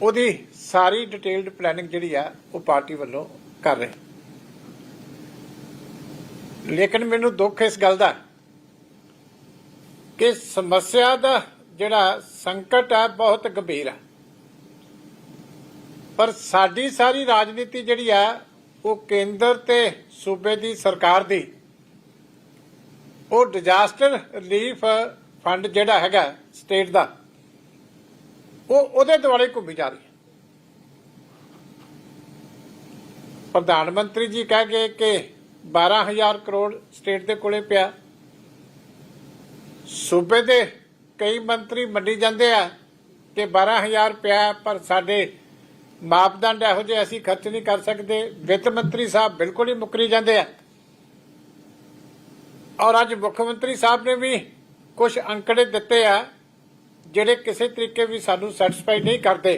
ਉਹਦੀ ਸਾਰੀ ਡਿਟੇਲਡ ਪਲੈਨਿੰਗ ਜਿਹੜੀ ਆ, ਉਹ ਪਾਰਟੀ ਵੱਲੋਂ ਕਰ ਰਹੇ ਲੇਕਿਨ ਮੈਨੂੰ ਦੁੱਖ ਇਸ ਗੱਲ ਦਾ ਕਿ ਸਮੱਸਿਆ ਦਾ ਜਿਹੜਾ ਸੰਕਟ ਹੈ ਬਹੁਤ ਗੰਭੀਰ ਹੈ ਪਰ ਸਾਡੀ ਸਾਰੀ ਰਾਜਨੀਤੀ ਜਿਹੜੀ ਆ, ਉਹ ਕੇਂਦਰ ਤੇ ਸੂਬੇ ਦੀ ਸਰਕਾਰ ਦੀ, ਉਹ ਡਿਜ਼ਾਸਟਰ ਰਿਲੀਫ ਫੰਡ ਜਿਹੜਾ ਹੈਗਾ ਸਟੇਟ ਦਾ, ਉਹ ਉਹਦੇ ਦੁਆਲੇ ਘੁੰਮੀ ਜਾ ਰਹੀ ਹੈ। ਪ੍ਰਧਾਨ ਮੰਤਰੀ ਜੀ ਕਹਿ ਗਏ ਕਿ 12000 ਕਰੋੜ ਸਟੇਟ ਦੇ ਕੋਲੇ ਪਿਆ। ਸੂਬੇ ਦੇ ਕਈ ਮੰਤਰੀ ਮੰਨੀ ਜਾਂਦੇ ਆ ਕਿ 12000 ਪਿਆ, ਪਰ ਸਾਡੇ ਮਾਪਦੰਡ ਇਹੋ ਜਿਹੇ ਅਸੀਂ ਖਰਚ ਨਹੀਂ ਕਰ ਸਕਦੇ। ਵਿੱਤ ਮੰਤਰੀ ਸਾਹਿਬ ਬਿਲਕੁਲ ਹੀ ਮੁਕਰੀ ਜਾਂਦੇ ਆ। ਔਰ ਅੱਜ ਮੁੱਖ ਮੰਤਰੀ ਸਾਹਿਬ ਨੇ ਵੀ ਕੁਝ ਅੰਕੜੇ ਦਿੱਤੇ ਆ, ਜਿਹੜੇ ਕਿਸੇ ਤਰੀਕੇ ਵੀ ਸਾਨੂੰ ਸੈਟੀਸਫਾਈ ਨਹੀਂ ਕਰਦੇ।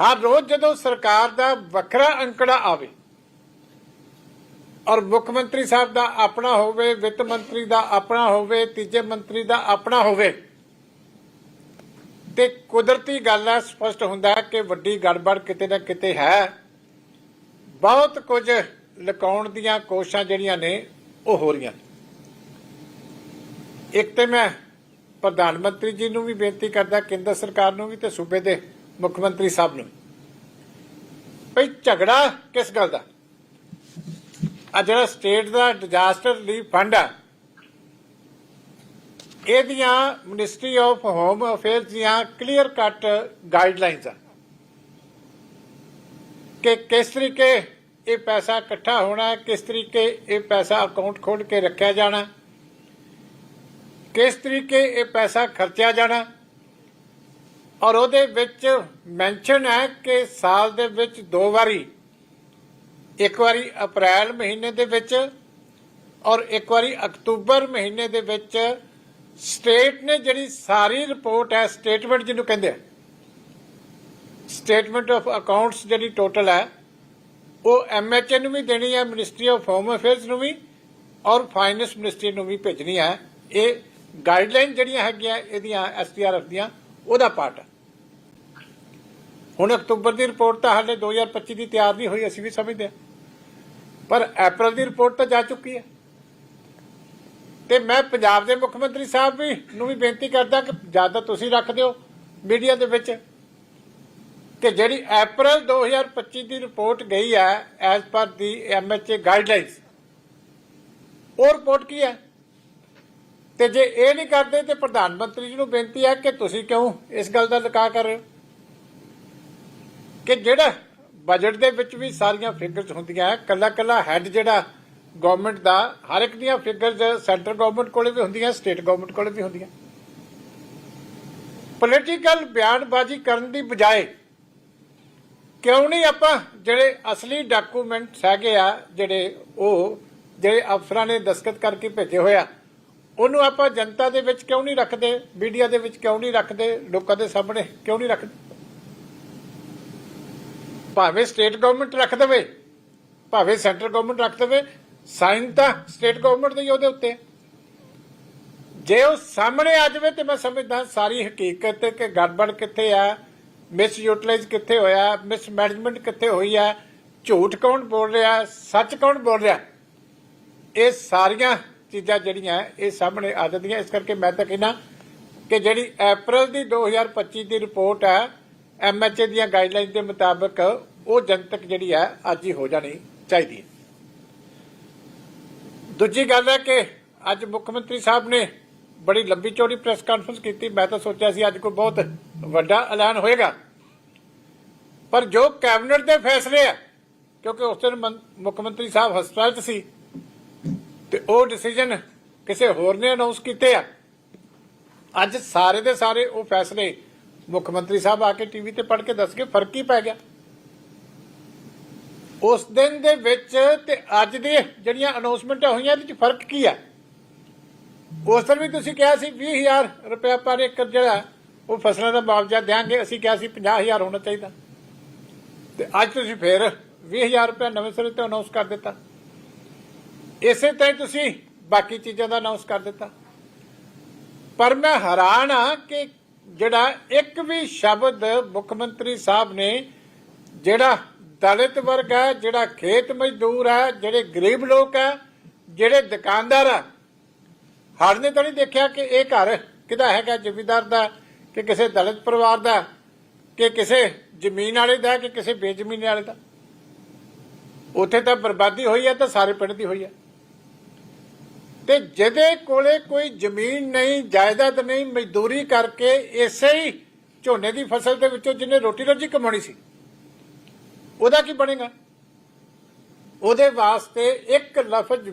ਹਰ ਰੋਜ਼ ਜਦੋਂ ਸਰਕਾਰ ਦਾ ਵੱਖਰਾ ਅੰਕੜਾ ਆਵੇ ਔਰ ਮੁੱਖ ਮੰਤਰੀ ਸਾਹਿਬ ਦਾ ਆਪਣਾ ਹੋਵੇ, ਵਿੱਤ ਮੰਤਰੀ ਦਾ ਆਪਣਾ ਹੋਵੇ, ਤੀਜੇ ਮੰਤਰੀ ਦਾ ਆਪਣਾ ਹੋਵੇ। ਤੇ ਕੁਦਰਤੀ ਗੱਲ ਹੈ ਸਪਸ਼ਟ ਹੁੰਦਾ ਕਿ ਵੱਡੀ ਗੜਬੜ ਕਿਤੇ ਨਾ ਕਿਤੇ ਹੈ। ਬਹੁਤ ਕੁਝ ਲੁਕਾਉਣ ਦੀਆਂ ਕੋਸ਼ਿਸ਼ਾਂ ਜਿਹੜੀਆਂ ਨੇ, ਉਹ ਹੋ ਰਹੀਆਂ ਨੇ। ਇੱਕ ਤੇ ਮੈਂ ਪ੍ਰਧਾਨ ਮੰਤਰੀ ਜੀ ਨੂੰ ਵੀ ਬੇਨਤੀ ਕਰਦਾ, ਕੇਂਦਰ ਸਰਕਾਰ ਨੂੰ ਵੀ ਤੇ ਸੂਬੇ ਦੇ ਮੁੱਖ ਮੰਤਰੀ ਸਾਹਿਬ ਨੂੰ ਭਈ ਝਗੜਾ ਕਿਸ ਗੱਲ ਦਾ? ਆ ਜਿਹੜਾ ਸਟੇਟ ਦਾ ਡਿਜ਼ਾਸਟਰ ਰਿਲੀਫ ਫੰਡ ਆ, ਇਹਦੀਆਂ ਮਿਨਿਸਟਰੀ ਆਫ ਹੋਮ ਅਫੇਅਰਸ ਦੀਆਂ ਕਲੀਅਰ ਕੱਟ ਗਾਈਡਲਾਈਨਸ ਆ ਕਿ ਕਿਸ ਤਰੀਕੇ ਇਹ ਪੈਸਾ ਇਕੱਠਾ ਹੋਣਾ, ਕਿਸ ਤਰੀਕੇ ਇਹ ਪੈਸਾ ਅਕਾਊਂਟ ਖੋਲ ਕੇ ਰੱਖਿਆ ਜਾਣਾ, ਕਿਸ ਤਰੀਕੇ ਇਹ ਪੈਸਾ ਖਰਚਿਆ ਜਾਣਾ, ਔਰ ਉਹਦੇ ਵਿੱਚ ਮੈਂਸ਼ਨ ਹੈ ਕਿ ਸਾਲ ਦੇ ਵਿੱਚ ਦੋ ਵਾਰੀ ਇੱਕ ਵਾਰੀ ਅਪ੍ਰੈਲ ਮਹੀਨੇ ਦੇ ਵਿੱਚ ਔਰ ਇੱਕ ਵਾਰੀ ਅਕਤੂਬਰ ਮਹੀਨੇ ਦੇ ਵਿੱਚ ਸਟੇਟ ਨੇ ਜਿਹੜੀ ਸਾਰੀ ਰਿਪੋਰਟ ਹੈ, ਸਟੇਟਮੈਂਟ ਜਿਹਨੂੰ ਕਹਿੰਦੇ ਆ, ਸਟੇਟਮੈਂਟ ਆਫ ਅਕਾਊਂਟਸ ਜਿਹੜੀ ਟੋਟਲ ਹੈ, ਉਹ ਐਮਐਚਏ ਨੂੰ ਵੀ ਦੇਣੀ ਹੈ ਮਿਨਿਸਟਰੀ ਆਫ ਹੋਮ ਅਫੇਅਰਸ ਨੂੰ ਵੀ ਔਰ ਫਾਈਨੈਂਸ ਮਿਨਿਸਟਰੀ ਨੂੰ ਵੀ ਭੇਜਣੀ ਹੈ। ਇਹ ਗਾਈਡਲਾਈਨ ਜਿਹੜੀਆਂ ਹੈਗੀਆਂ, ਇਹਦੀਆਂ ਐਸਟੀਆਰਐਫ ਦੀਆਂ, ਉਹਦਾ ਪਾਰਟ ਹੈ। ਹੁਣ ਅਕਤੂਬਰ ਦੀ ਰਿਪੋਰਟ ਤਾਂ ਹਾਲੇ 2025 ਦੀ ਤਿਆਰ ਨਹੀਂ ਹੋਈ, ਅਸੀਂ ਵੀ ਸਮਝਦੇ ਹਾਂ। ਪਰ ਅਪ੍ਰੈਲ ਦੀ ਰਿਪੋਰਟ ਤਾਂ ਜਾ ਚੁੱਕੀ ਹੈ। ਤੇ ਮੈਂ ਪੰਜਾਬ ਦੇ ਮੁੱਖ ਮੰਤਰੀ ਸਾਹਿਬ ਵੀ ਨੂੰ ਵੀ ਬੇਨਤੀ ਕਰਦਾ ਕਿ ਜ਼ਿਆਦਾ ਤੁਸੀਂ ਰੱਖ ਦਿਓ ਮੀਡੀਆ ਦੇ ਵਿੱਚ ਕਿ ਜਿਹੜੀ ਅਪ੍ਰੈਲ 2025 ਦੀ ਰਿਪੋਰਟ ਗਈ ਹੈ ਐਜ਼ ਪਰ ਦੀ ਐਮਐਚਏ ਗਾਈਡਲਾਈਨਸ ਉਹ ਰਿਪੋਰਟ ਕੀ ਹੈ? ਤੇ ਜੇ ਇਹ ਨਹੀਂ ਕਰਦੇ ਤੇ ਪ੍ਰਧਾਨ ਮੰਤਰੀ ਜੀ ਨੂੰ ਬੇਨਤੀ ਹੈ ਕਿ ਤੁਸੀਂ ਕਿਉਂ ਇਸ ਗੱਲ ਦਾ ਲਕਾ ਕਰ ਰਹੇ ਹੋ? ਕਿ ਜਿਹੜਾ ਬਜਟ ਦੇ ਵਿੱਚ ਵੀ ਸਾਰੀਆਂ ਫਿਗਰਸ ਹੁੰਦੀਆਂ। ਕੱਲਾ ਕੱਲਾ ਹੈਡ ਜਿਹੜਾ ਗਵਰਨਮੈਂਟ ਦਾ, ਹਰ ਇੱਕ ਦੀਆਂ ਫਿਗਰਸ ਸੈਂਟਰ ਗਵਰਨਮੈਂਟ ਕੋਲੇ ਵੀ ਹੁੰਦੀਆਂ ਸਟੇਟ ਗਵਰਨਮੈਂਟ ਕੋਲੇ ਵੀ ਹੁੰਦੀਆਂ। ਪੋਲੀਟੀਕਲ ਬਿਆਨਬਾਜ਼ੀ ਕਰਨ ਦੀ ਬਜਾਏ ਕਿਉਂ ਨਹੀਂ ਆਪਾਂ ਜਿਹੜੇ ਅਸਲੀ ਡਾਕੂਮੈਂਟਸ ਹੈਗੇ ਆ, ਜਿਹੜੇ ਉਹ, ਜਿਹੜੇ ਅਫਸਰਾਂ ਨੇ ਦਸਖਤ ਕਰਕੇ ਭੇਜੇ ਹੋਇਆ ਉਹਨੂੰ ਆਪਾਂ ਜਨਤਾ ਦੇ ਵਿੱਚ ਕਿਉਂ ਨਹੀਂ ਰੱਖਦੇ? ਮੀਡੀਆ ਦੇ ਵਿੱਚ ਕਿਉਂ ਨਹੀਂ ਰੱਖਦੇ? ਲੋਕਾਂ ਦੇ ਸਾਹਮਣੇ ਕਿਉਂ ਨਹੀਂ ਰੱਖਦੇ? ਭਾਵੇਂ ਸਟੇਟ ਗਵਰਨਮੈਂਟ ਰੱਖ ਦੇਵੇ, ਭਾਵੇਂ ਸੈਂਟਰ ਗਵਰਨਮੈਂਟ ਰੱਖ ਦੇਵੇ ਸਾਈਨ ਤਾਂ ਸਟੇਟ ਗਵਰਨਮੈਂਟ ਦੇ ਹੀ ਉਹਦੇ ਉੱਤੇ। ਜੇ ਉਹ ਸਾਹਮਣੇ ਆ ਜਾਵੇ ਤੇ ਮੈਂ ਸਮਝਦਾ ਸਾਰੀ ਹਕੀਕਤ ਕਿ ਗੜਬੜ ਕਿੱਥੇ ਆ ਮਿਸ ਯੂਟਿਲਾਈਜ਼ ਕਿੱਥੇ ਹੋਇਆ ਮਿਸ ਮੈਨੇਜਮੈਂਟ ਕਿੱਥੇ ਹੋਈ ਆ, ਝੂਠ ਕੌਣ ਬੋਲ ਰਿਹਾ, ਸੱਚ ਕੌਣ ਬੋਲ ਰਿਹਾ? ਇਹ ਸਾਰੀਆਂ ਚੀਜ਼ਾਂ ਜਿਹੜੀਆਂ ਇਹ ਸਾਹਮਣੇ ਆ ਜਾਂਦੀਆਂ। ਇਸ ਕਰਕੇ ਮੈਂ ਤਾਂ ਕਹਿੰਦਾ ਕਿ ਜਿਹੜੀ ਅਪ੍ਰੈਲ ਦੀ 2025 ਦੀ ਰਿਪੋਰਟ ਹੈ ਐਮਐਚਏ ਦੀਆਂ ਗਾਈਡਲਾਈਨ ਦੇ ਮੁਤਾਬਕ ਉਹ ਜਨਤਕ ਜਿਹੜੀ ਹੈ ਅੱਜ ਹੀ ਹੋ ਜਾਣੀ ਚਾਹੀਦੀ ਹੈ। ਦੂਜੀ ਗੱਲ ਹੈ ਕਿ ਅੱਜ ਮੁੱਖ ਮੰਤਰੀ ਸਾਹਿਬ ਨੇ ਬੜੀ ਲੰਬੀ ਚੌੜੀ ਪ੍ਰੈਸ ਕਾਨਫਰੰਸ ਕੀਤੀ। ਮੈਂ ਤਾਂ ਸੋਚਿਆ ਸੀ ਅੱਜ ਕੋਈ ਬਹੁਤ ਵੱਡਾ ਐਲਾਨ ਹੋਏਗਾ। ਪਰ ਜੋ ਕੈਬਨਿਟ ਦੇ ਫੈਸਲੇ ਆ, ਕਿਉਂਕਿ ਉਸ ਦਿਨ ਮੁੱਖ ਮੰਤਰੀ ਸਾਹਿਬ ਹਸਪਤਾਲ 'ਚ ਸੀ, ਤੇ ਉਹ ਡਿਸੀਜਨ ਕਿਸੇ ਹੋਰ ਨੇ ਅਨਾਉਂਸ ਕੀਤੇ ਆ। ਅੱਜ ਸਾਰੇ ਦੇ ਸਾਰੇ ਉਹ ਫੈਸਲੇ ਮੁੱਖ ਮੰਤਰੀ ਸਾਹਿਬ ਆ ਕੇ ਟੀਵੀ ਤੇ ਪੜ ਕੇ ਦੱਸ ਕੇ ਫ਼ਰਕ ਹੀ ਪੈ ਗਿਆ। ਉਸ ਦਿਨ ਦੇ ਵਿੱਚ ਤੇ ਅੱਜ ਦੇ ਜਿਹੜੀਆਂ ਅਨਾਉਂਸਮੈਂਟਾਂ ਹੋਈਆਂ ਇਹਦੇ ਵਿੱਚ ਫ਼ਰਕ ਕੀ ਆ? ਉਸ ਦਿਨ ਵੀ ਤੁਸੀਂ ਕਿਹਾ ਸੀ 20000 ਰੁਪਏ ਪਰ ਏਕੜ ਜਿਹੜਾ ਉਹ ਫਸਲਾਂ ਦਾ ਮੁਆਵਜ਼ਾ ਦੇਾਂਗੇ ਅਸੀਂ ਕਿਹਾ ਸੀ 50000 ਹੋਣਾ ਚਾਹੀਦਾ। ਤੇ ਅੱਜ ਤੁਸੀਂ ਫੇਰ 20000 ਰੁਪਏ ਨਵੇਂ ਸਿਰੇ ਤੋਂ ਅਨਾਉਂਸ ਕਰ ਦਿੱਤਾ। ਇਸੇ ਤਰ੍ਹਾਂ ਤੁਸੀਂ ਬਾਕੀ ਚੀਜ਼ਾਂ ਦਾ ਅਨਾਉਂਸ ਕਰ ਦਿੱਤਾ। ਪਰ ਮੈਂ ਹੈਰਾਨ ਆ ਕਿ ਜਿਹੜਾ ਇੱਕ ਵੀ ਸ਼ਬਦ ਮੁੱਖ ਮੰਤਰੀ ਸਾਹਿਬ ਨੇ, ਜਿਹੜਾ ਦਲਿਤ ਵਰਗ ਹੈ, ਜਿਹੜਾ ਖੇਤ ਮਜ਼ਦੂਰ ਹੈ, ਜਿਹੜੇ ਗਰੀਬ ਲੋਕ ਹੈ, ਜਿਹੜੇ ਦੁਕਾਨਦਾਰ ਹੈ, ਹਰ ਨੇ ਤਾਂ ਨਹੀਂ ਦੇਖਿਆ ਕਿ ਇਹ ਘਰ ਕਿਹਦਾ ਹੈਗਾ, ਜ਼ਿਮੀਦਾਰ ਦਾ, ਕਿ ਕਿਸੇ ਦਲਿਤ ਪਰਿਵਾਰ ਦਾ, ਕਿ ਕਿਸੇ ਜ਼ਮੀਨ ਵਾਲੇ ਦਾ, ਕਿ ਕਿਸੇ ਬੇਜ਼ਮੀਨ ਵਾਲੇ ਦਾ। ਉੱਥੇ ਤਾਂ ਬਰਬਾਦੀ ਹੋਈ ਹੈ, ਤਾਂ ਸਾਰੇ ਪਿੰਡ ਦੀ ਹੋਈ ਹੈ। ਤੇ ਜਿਹਦੇ ਕੋਲੇ ਕੋਈ ਜ਼ਮੀਨ ਨਹੀਂ, ਜਾਇਦਾਦ ਨਹੀਂ, ਮਜ਼ਦੂਰੀ ਕਰਕੇ ਇਸੇ ਹੀ ਝੋਨੇ ਦੀ ਫਸਲ ਦੇ ਵਿੱਚੋਂ ਜਿਹਨੇ ਰੋਟੀ ਰੋਜੀ ਕਮਾਉਣੀ ਸੀ, ਉਹਦਾ ਕੀ ਬਣੇਗਾ? ਉਹਦੇ ਵਾਸਤੇ ਇੱਕ ਲਫ਼ਜ਼